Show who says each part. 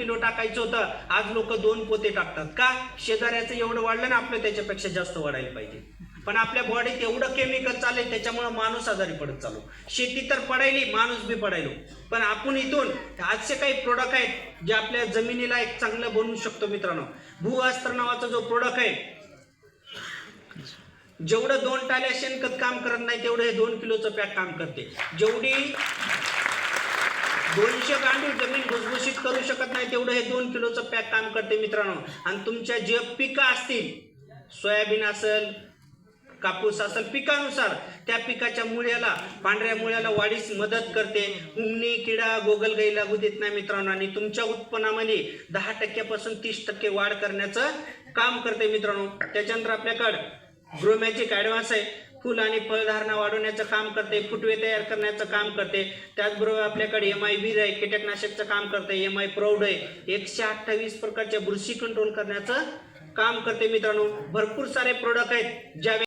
Speaker 1: Kilo टाकायचं होतं. आज लोक दोन पोते टाकतात. का? शेजाऱ्याचं एवढं वाढलं ना आपलं त्याच्यापेक्षा जास्त वाढायला पाहिजे. पण आपल्या बॉडीत एवढं केमिकल चालेल त्याच्यामुळं माणूस आजारी पडत चालू शेती तर पडायली माणूस बी पडायलो. पण आपण इथून आजचे काही प्रोडक्ट आहेत जे आपल्या जमिनीला एक चांगलं बनवू शकतो मित्रांनो. भूअस्त्र नावाचा जो प्रोडक्ट आहे जेवढं दोन टाल्या शेणखत काम करत नाही तेवढं हे दोन किलोचं पॅक काम करते. जेवढी दोनशे गांडूळ जमीन भुसभुशीत करू शकत नाही तेवढं हे दोन किलोचं पॅक काम करते मित्रांनो. आणि तुमच्या जे पिकं असतील सोयाबीन असेल कापूस असेल पिकानुसार त्या पिकाच्या मुळ्याला पांढऱ्या मुळ्याला वाढीस मदत करते. उमणी किडा गोगलगाई लागू देत नाही मित्रांनो. आणि तुमच्या उत्पन्नामध्ये दहा टक्क्यापासून तीस टक्के वाढ करण्याचं काम करते मित्रांनो. त्याच्यानंतर आपल्याकडं ग्रोमॅजिक ॲडव्हान्स आहे. फुल आणि फळधारणा वाढवण्याचं काम करते फुटवे तयार करण्याचं काम करते. त्याचबरोबर आपल्याकडे एम आय वीर आहे कीटकनाशकचं काम करते एम आय प्रौढ आहे. एकशे अठ्ठावीस प्रकारच्या बुरशी कंट्रोल करण्याचं काम करते मित्रांनो. भरपूर सारे प्रोडक्ट आहेत ज्या